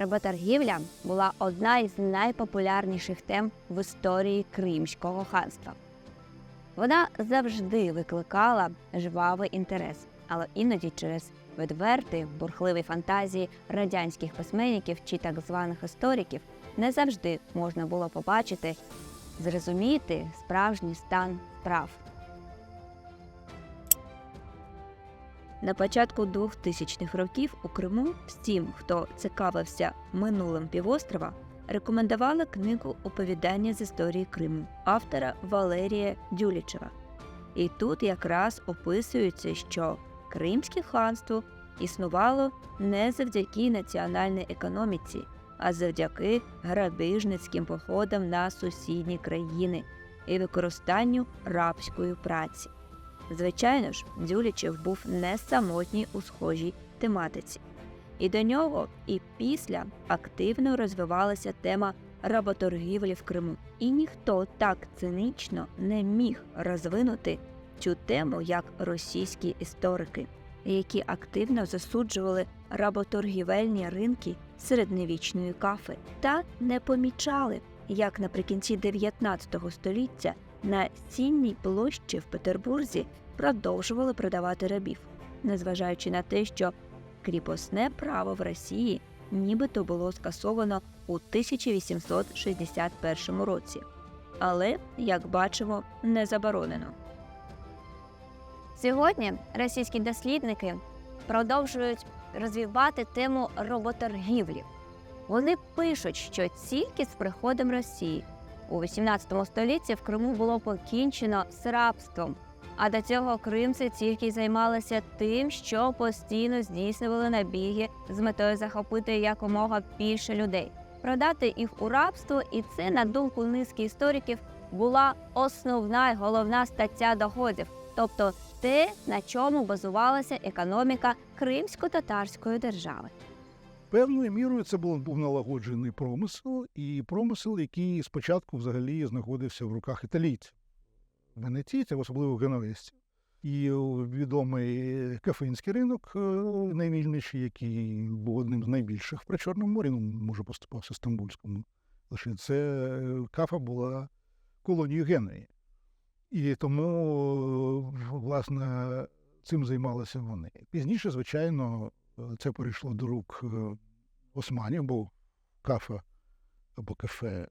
Работоргівля була одна із найпопулярніших тем в історії Кримського ханства. Вона завжди викликала жвавий інтерес, але іноді через відверті, бурхливі фантазії радянських письменників чи так званих істориків не завжди можна було побачити, зрозуміти справжній стан справ. На початку 2000-х років у Криму всім, хто цікавився минулим півострова, рекомендували книгу Оповідання з історії Криму автора Валерія Дюлічева. І тут якраз описується, що Кримське ханство існувало не завдяки національній економіці, а завдяки грабіжницьким походам на сусідні країни і використанню рабської праці. Звичайно ж, Дюлічев був не самотній у схожій тематиці. І до нього, і після активно розвивалася тема работоргівлі в Криму. І ніхто так цинічно не міг розвинути цю тему, як російські історики, які активно засуджували работоргівельні ринки середньовічної кафи та не помічали, як наприкінці 19 століття на цінній площі в Петербурзі продовжували продавати рабів, незважаючи на те, що кріпосне право в Росії нібито було скасовано у 1861 році, але, як бачимо, не заборонено. Сьогодні російські дослідники продовжують розвивати тему роботоргівлі. Вони пишуть, що тільки з приходом Росії у 18 столітті в Криму було покінчено з рабством, а до цього кримці тільки займалися тим, що постійно здійснювали набіги з метою захопити якомога більше людей, продати їх у рабство, і це, на думку низки істориків, була основна й головна стаття доходів, тобто те, на чому базувалася економіка кримсько-татарської держави. Певною мірою це був, налагоджений промисел, і промисел, який спочатку взагалі знаходився в руках італійців, венеційців, особливо геновезців. І відомий кафинський ринок, е, найвільніший, який був одним з найбільших при Чорному морі, ну, може, поступався Стамбульському. Лише це е, кафа була колонією Генуї. І тому, е, власне, цим займалися вони. Пізніше, звичайно, це перейшло до рук е, османів, бо кафа або кафе е,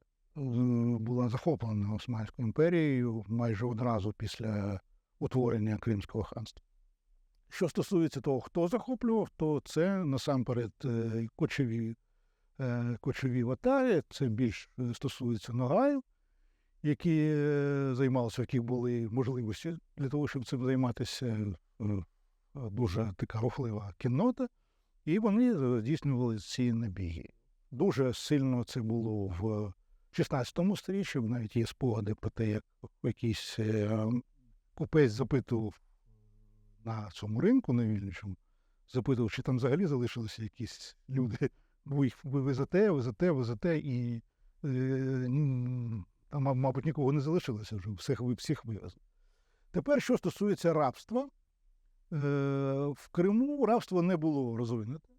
була захоплена Османською імперією майже одразу після утворення Кримського ханства. Що стосується того, хто захоплював, то це насамперед е, кочові, е, кочові ватари, це більш е, стосується Ногаїв, які е, займалися, яких були можливості для того, щоб цим займатися. е, Дуже така рухлива кіннота, і вони е, здійснювали ці набіги. Дуже сильно це було в 16 сторіччі, навіть є спогади про те, як якийсь е, купець запитував на цьому ринку на вільничому, запитував, чи там взагалі залишилися якісь люди. Ви їх везете, везете, везете, і е, там, мабуть, нікого не залишилося вже, всіх, всіх вивезли. Тепер, що стосується рабства, в Криму рабство не було розвинуте.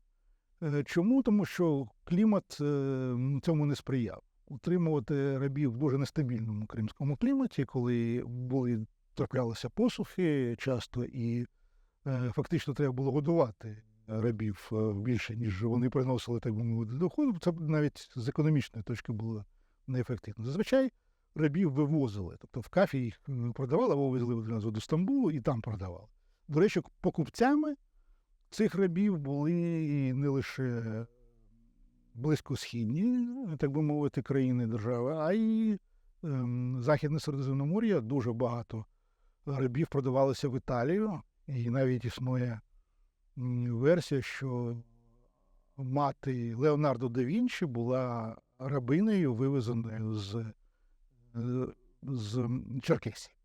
Е, Чому? Тому що клімат е, цьому не сприяв. Утримувати рабів в дуже нестабільному кримському кліматі, коли були траплялися посухи часто, і е, фактично треба було годувати рабів е, більше, ніж вони приносили, так би мовити, доходу. Це навіть з економічної точки було неефективно. Зазвичай рабів вивозили, тобто в кафі їх е, продавали або везли одразу до Стамбулу і там продавали. До речі, покупцями цих рабів були не лише близькосхідні, так би мовити, країни держави, а й ем, Західне Середземномор'я. Дуже багато рабів продавалося в Італію, і навіть існує версія, що мати Леонардо да Вінчі була рабинею, вивезеною з, е, з Черкесії.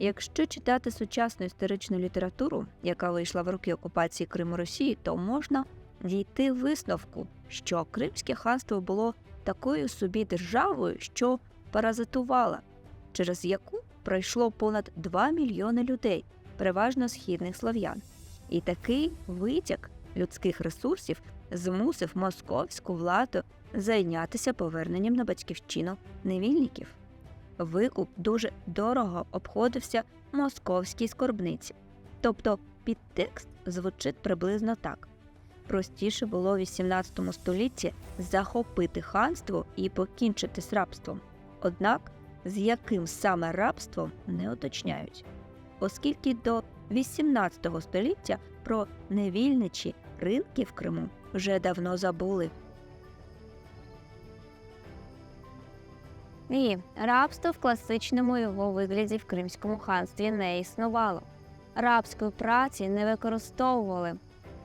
Якщо читати сучасну історичну літературу, яка вийшла в роки окупації Криму Росії, то можна дійти висновку, що Кримське ханство було такою собі державою, що паразитувала, через яку пройшло понад 2 мільйони людей, переважно східних слов'ян. І такий витік людських ресурсів змусив московську владу зайнятися поверненням на батьківщину невільників. Викуп дуже дорого обходився московській скорбниці. Тобто підтекст звучить приблизно так. Простіше було в XVIII столітті захопити ханство і покінчити з рабством. Однак з яким саме рабством не уточняють, оскільки до XVIII століття про невільничі ринки в Криму вже давно забули. Ні, рабство в класичному його вигляді в Кримському ханстві не існувало. Рабської праці не використовували.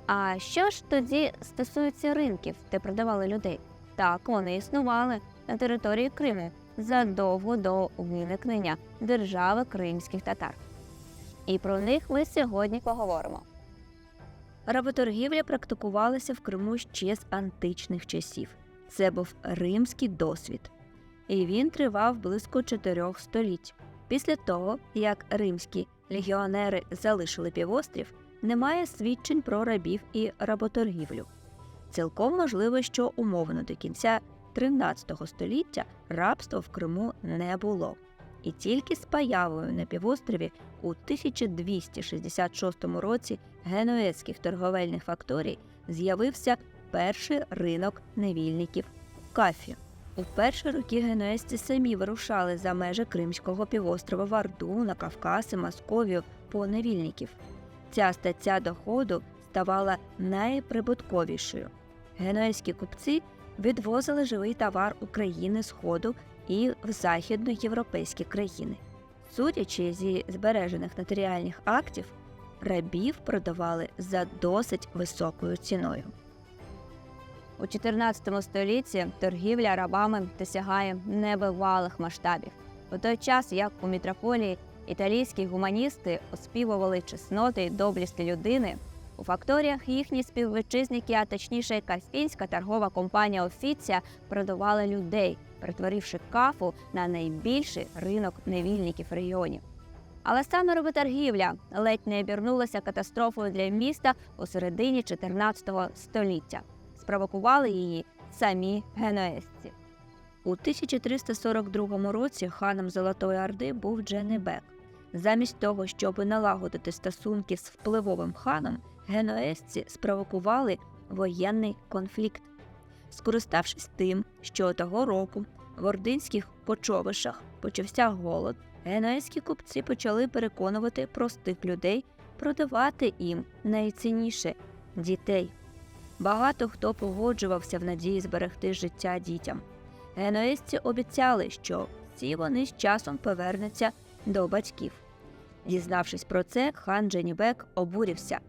А що ж тоді стосується ринків, де продавали людей? Так, вони існували на території Криму задовго до виникнення держави кримських татар. І про них ми сьогодні поговоримо. Работоргівля практикувалася в Криму ще з античних часів. Це був римський досвід, і він тривав близько чотирьох століть. Після того, як римські легіонери залишили півострів, немає свідчень про рабів і работоргівлю. Цілком можливо, що умовно до кінця 13 століття рабства в Криму не було. І тільки з появою на півострові у 1266 році генуезьких торговельних факторій з'явився перший ринок невільників Кафі. У перші роки генуезці самі вирушали за межі Кримського півострова в Орду, на Кавказ і Московію по невільників. Ця стаття доходу ставала найприбутковішою. Генуезькі купці відвозили живий товар України Сходу і в західноєвропейські країни. Судячи зі збережених нотаріальних актів, рабів продавали за досить високою ціною. У 14 столітті торгівля рабами досягає небивалих масштабів. У той час, як у мітрополії італійські гуманісти оспівували чесноти й доблісти людини, у факторіях їхні співвітчизники, а точніше Каспійська торгова компанія Офіція продавали людей, перетворивши кафу на найбільший ринок невільників регіонів. Але саме работоргівля ледь не обернулася катастрофою для міста у середині 14 століття. Спровокували її самі генуезці. У 1342 році ханом Золотої Орди був Дженебек. Замість того, щоб налагодити стосунки з впливовим ханом, генуезці спровокували воєнний конфлікт. Скориставшись тим, що того року в ординських почовишах почався голод, генуезькі купці почали переконувати простих людей продавати їм найцінніше дітей. Багато хто погоджувався в надії зберегти життя дітям. Генуезці обіцяли, що всі вони з часом повернуться до батьків. Дізнавшись про це, хан Дженібек обурився.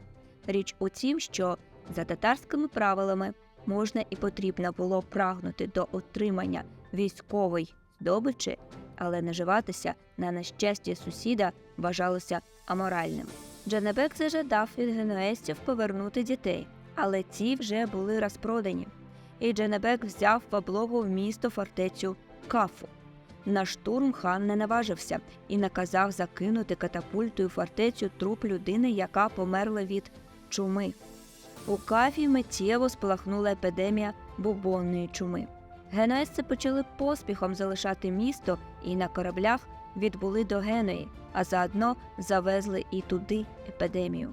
Річ у тім, що за татарськими правилами можна і потрібно було прагнути до отримання військової здобичі, але наживатися на нещасті сусіда вважалося аморальним. Дженебек зажадав від генуезців повернути дітей, але ті вже були розпродані. І Дженебек взяв в в місто фортецю Кафу. На штурм хан не наважився і наказав закинути катапультою фортецю труп людини, яка померла від чуми. У кафі миттєво спалахнула епідемія бубонної чуми. Генуезці почали поспіхом залишати місто і на кораблях відбули до Генуї, а заодно завезли і туди епідемію.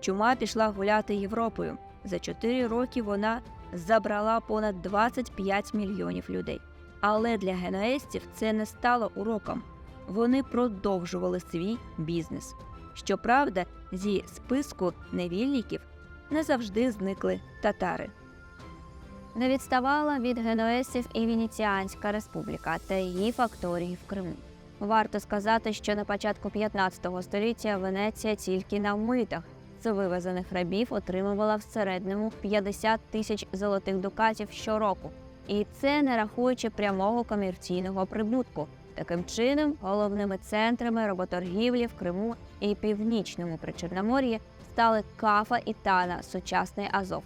Чума пішла гуляти Європою. За чотири роки вона забрала понад 25 мільйонів людей. Але для генуезців це не стало уроком. Вони продовжували свій бізнес. Щоправда, зі списку невільників не завжди зникли татари. Не відставала від генуесів і Венеціанська республіка та її факторії в Криму. Варто сказати, що на початку 15 століття Венеція тільки на митах з вивезених рабів отримувала в середньому 50 тисяч золотих дукатів щороку, і це не рахуючи прямого комерційного прибутку. Таким чином, головними центрами работоргівлі в Криму і північному Причорномор'ї стали Кафа і Тана, сучасний Азов.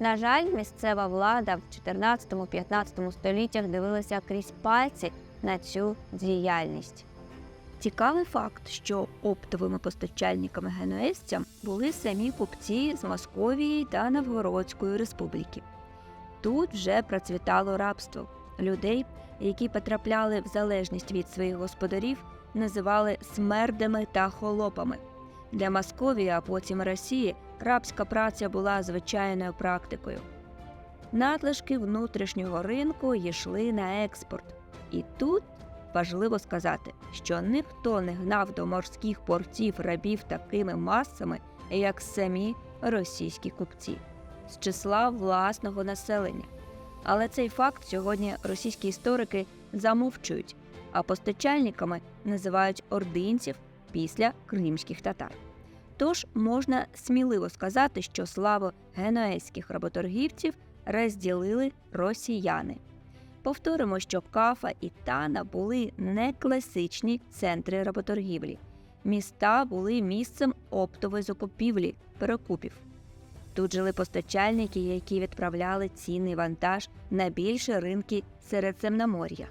На жаль, місцева влада в 14-15 століттях дивилася крізь пальці на цю діяльність. Цікавий факт, що оптовими постачальниками генуезцям були самі купці з Московії та Новгородської республіки. Тут вже процвітало рабство. Людей, які потрапляли в залежність від своїх господарів, називали смердами та холопами. Для Московії, а потім Росії, рабська праця була звичайною практикою. Надлишки внутрішнього ринку йшли на експорт. І тут важливо сказати, що ніхто не гнав до морських портів рабів такими масами, як самі російські купці з числа власного населення. Але цей факт сьогодні російські історики замовчують, а постачальниками називають ординців після кримських татар. Тож можна сміливо сказати, що славу генуезьких работоргівців розділили росіяни. Повторимо, що Кафа і Тана були не класичні центри работоргівлі. Міста були місцем оптової закупівлі, перекупів. Тут жили постачальники, які відправляли цінний вантаж на більші ринки Середземномор'я.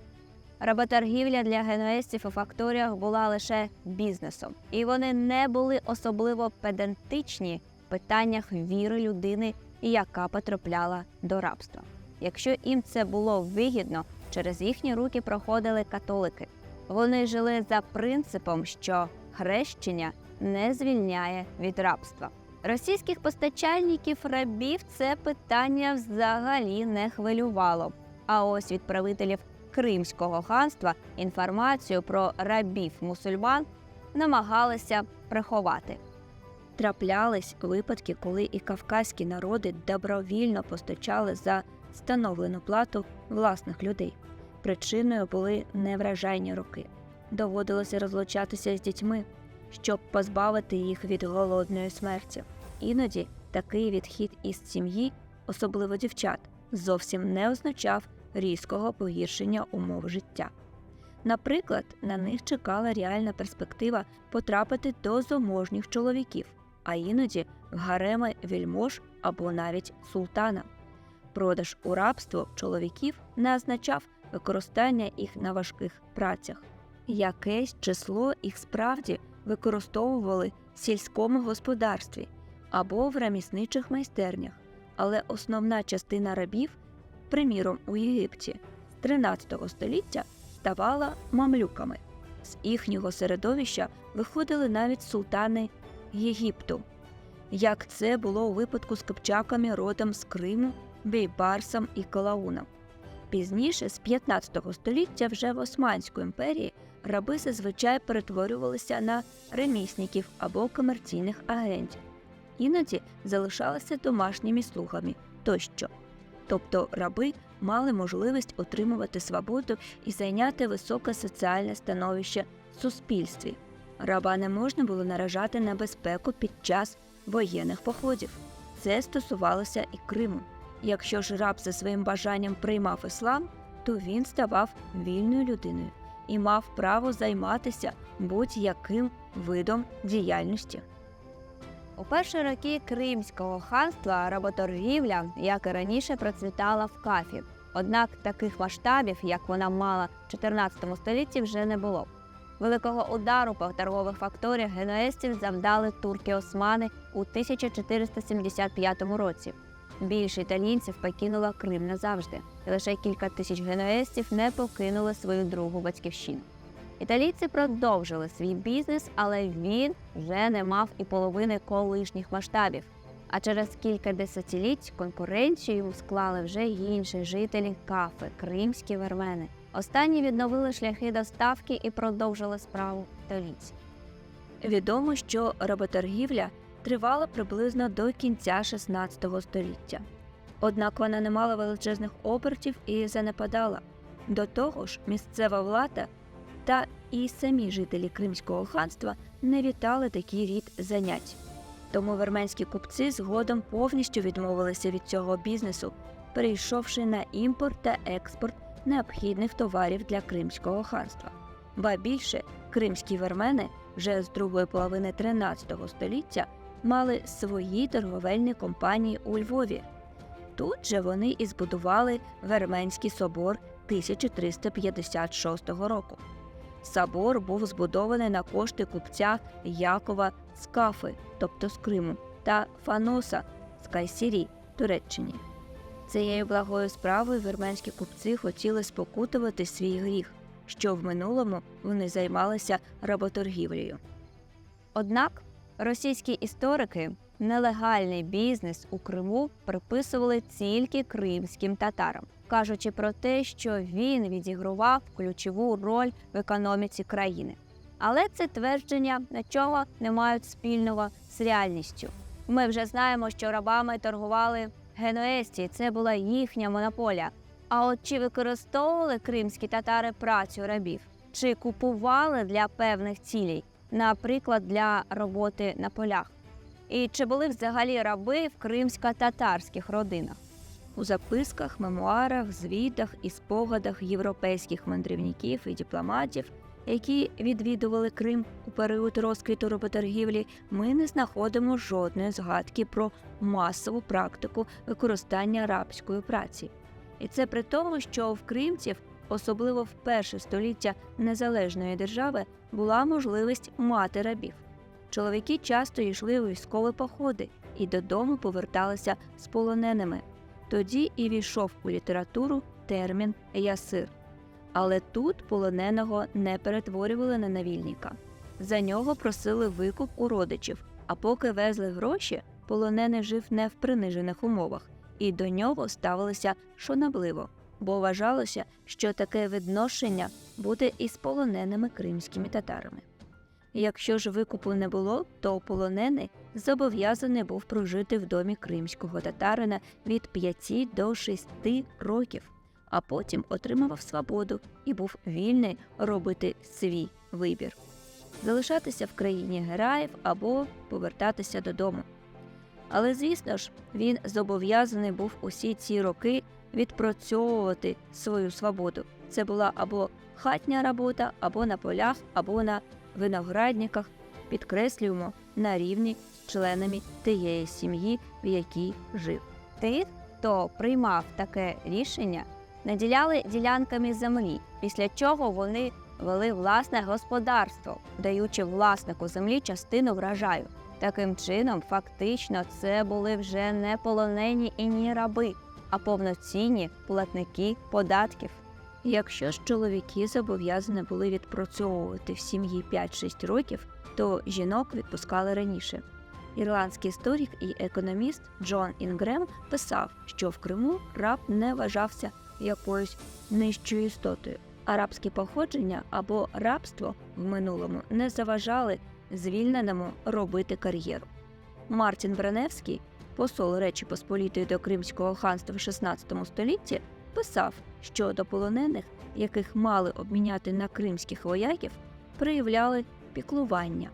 Работоргівля для генуезців у факторіях була лише бізнесом, і вони не були особливо педантичні в питаннях віри людини, яка потрапляла до рабства. Якщо їм це було вигідно, через їхні руки проходили католики. Вони жили за принципом, що хрещення не звільняє від рабства. Російських постачальників рабів це питання взагалі не хвилювало. А ось від правителів Кримського ханства інформацію про рабів мусульман намагалися приховати. Траплялись випадки, коли і кавказькі народи добровільно постачали за встановлену плату власних людей. Причиною були невражайні роки. Доводилося розлучатися з дітьми, щоб позбавити їх від голодної смерті. Іноді такий відхід із сім'ї, особливо дівчат, зовсім не означав різкого погіршення умов життя. Наприклад, на них чекала реальна перспектива потрапити до заможніх чоловіків, а іноді гареми вільмож або навіть султана. Продаж у рабство чоловіків не означав використання їх на важких працях. Якесь число їх справді використовували в сільському господарстві або в ремісничих майстернях, але основна частина рабів, приміром у Єгипті, з 13 століття ставала мамлюками. З їхнього середовища виходили навіть султани Єгипту, як це було у випадку з кипчаками родом з Криму, Бейбарсом і Калауном. Пізніше, з 15 століття, вже в Османській імперії раби зазвичай перетворювалися на ремісників або комерційних агентів, іноді залишалися домашніми слугами тощо. Тобто раби мали можливість отримувати свободу і зайняти високе соціальне становище в суспільстві. Раба не можна було наражати на безпеку під час воєнних походів. Це стосувалося і Криму. Якщо ж раб за своїм бажанням приймав іслам, то він ставав вільною людиною і мав право займатися будь-яким видом діяльності. У перші роки Кримського ханства работоргівля, як і раніше, процвітала в кафі. Однак таких масштабів, як вона мала в 14 столітті, вже не було. Великого удару по торгових факторіях генуезців завдали турки-османи у 1475 році. Більше італійців покинуло Крим назавжди, і лише кілька тисяч генуезців не покинули свою другу батьківщину. Італійці продовжили свій бізнес, але він вже не мав і половини колишніх масштабів. А через кілька десятиліть конкуренцію склали вже інші жителі кафи, кримські вермени. Останні відновили шляхи доставки і продовжили справу італійців. Відомо, що работоргівля тривала приблизно до кінця 16 століття. Однак вона не мала величезних обертів і занепадала. До того ж, місцева влада та і самі жителі Кримського ханства не вітали такий рід занять. Тому верменські купці згодом повністю відмовилися від цього бізнесу, перейшовши на імпорт та експорт необхідних товарів для Кримського ханства. Ба більше кримські вермени вже з другої половини 13 століття мали свої торговельні компанії у Львові. Тут же вони і збудували Верменський собор 1356 року. Собор був збудований на кошти купця Якова з Кафи, тобто з Криму, та Фаноса з Кайсірі, Туреччині. Цією благою справою вірменські купці хотіли спокутувати свій гріх, що в минулому вони займалися работоргівлею. Однак російські історики нелегальний бізнес у Криму приписували тільки кримським татарам, кажучи про те, що він відігравав ключову роль в економіці країни. Але це твердження нічого не мають спільного з реальністю. Ми вже знаємо, що рабами торгували генуесті, це була їхня монополія. А от чи використовували кримські татари працю рабів, чи купували для певних цілей, наприклад, для роботи на полях? І чи були взагалі раби в кримсько-татарських родинах? У записках, мемуарах, звітах і спогадах європейських мандрівників і дипломатів, які відвідували Крим у період розквіту роботоргівлі, ми не знаходимо жодної згадки про масову практику використання рабської праці. І це при тому, що в кримців, особливо в перше століття незалежної держави, була можливість мати рабів. Чоловіки часто йшли у військові походи і додому поверталися з полоненими. Тоді і війшов у літературу термін ясир. Але тут полоненого не перетворювали на навільника. За нього просили викуп у родичів, а поки везли гроші, полонений жив не в принижених умовах, і до нього ставилися шанобливо, бо вважалося, що таке відношення буде і з полоненими кримськими татарами. Якщо ж викупу не було, то полонений зобов'язаний був прожити в домі кримського татарина від 5 до 6 років, а потім отримував свободу і був вільний робити свій вибір залишатися в країні гераїв або повертатися додому. Але, звісно ж, він зобов'язаний був усі ці роки відпрацьовувати свою свободу. Це була або хатня робота, або на полях, або на виноградниках, підкреслюємо на рівні з членами тієї сім'ї, в якій жив. Тих, хто приймав таке рішення, наділяли ділянками землі, після чого вони вели власне господарство, даючи власнику землі частину врожаю. Таким чином, фактично, це були вже не полонені і ні раби, а повноцінні платники податків. Якщо ж чоловіки зобов'язані були відпрацьовувати в сім'ї 5-6 років, то жінок відпускали раніше. Ірландський історик і економіст Джон Інгрем писав, що в Криму раб не вважався якоюсь нижчою істотою. Арабське походження або рабство в минулому не заважали звільненому робити кар'єру. Мартін Браневський, посол Речі Посполітої до Кримського ханства в XVI столітті, писав, що до полонених, яких мали обміняти на кримських вояків, проявляли піклування.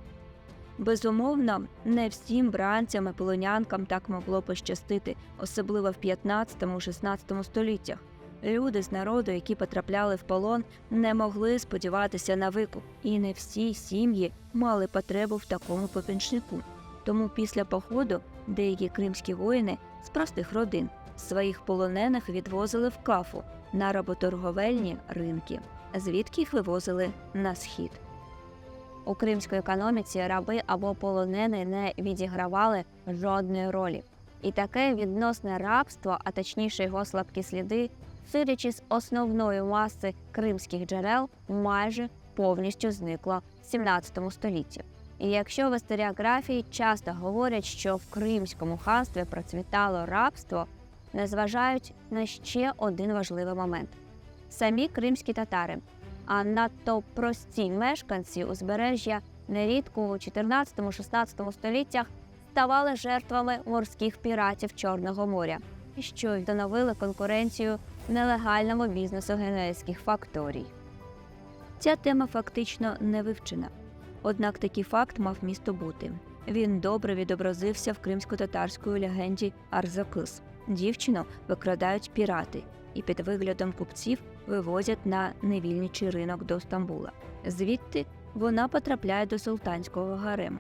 Безумовно, не всім бранцям і полонянкам так могло пощастити, особливо в 15-16 століттях. Люди з народу, які потрапляли в полон, не могли сподіватися на викуп, і не всі сім'ї мали потребу в такому попічнику. Тому після походу деякі кримські воїни з простих родин своїх полонених відвозили в кафу на работорговельні ринки, звідки їх вивозили на схід. У кримській економіці раби або полонени не відігравали жодної ролі. І таке відносне рабство, а точніше його слабкі сліди, судячи з основної маси кримських джерел, майже повністю зникло в 17 столітті. І якщо в історіографії часто говорять, що в Кримському ханстві процвітало рабство, не зважають на ще один важливий момент: самі кримські татари, а надто прості мешканці узбережжя нерідко у 14-16 століттях ставали жертвами морських піратів Чорного моря, що становили конкуренцію нелегальному бізнесу генуезьких факторій. Ця тема фактично не вивчена. Однак такий факт мав місто бути. Він добре відобразився в кримсько-татарської легенді Арзакис. Дівчину викрадають пірати і під виглядом купців вивозять на невільничий ринок до Стамбула. Звідти вона потрапляє до султанського гарему.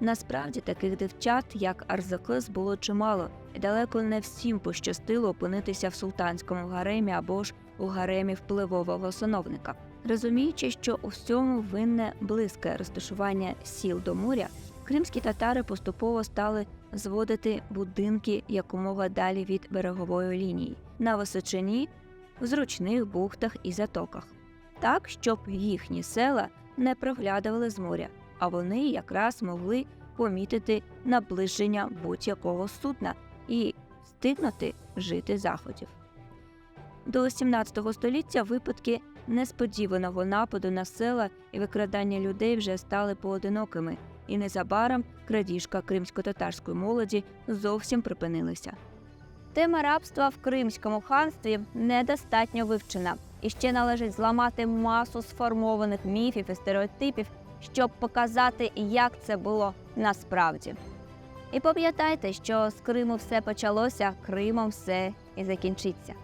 Насправді таких дівчат, як Арзакис, було чимало, і далеко не всім пощастило опинитися в султанському гаремі або ж у гаремі впливового сановника. Розуміючи, що у всьому винне близьке розташування сіл до моря, кримські татари поступово стали зводити будинки якомога далі від берегової лінії на височині, в зручних бухтах і затоках, так щоб їхні села не проглядували з моря, а вони якраз могли помітити наближення будь-якого судна і встигнути жити заходів. До 17 століття випадки несподіваного нападу на села і викрадання людей вже стали поодинокими, і незабаром крадіжка кримсько-татарської молоді зовсім припинилася. Тема рабства в Кримському ханстві недостатньо вивчена, і ще належить зламати масу сформованих міфів і стереотипів, щоб показати, як це було насправді. І пам'ятайте, що з Криму все почалося, Кримом все і закінчиться.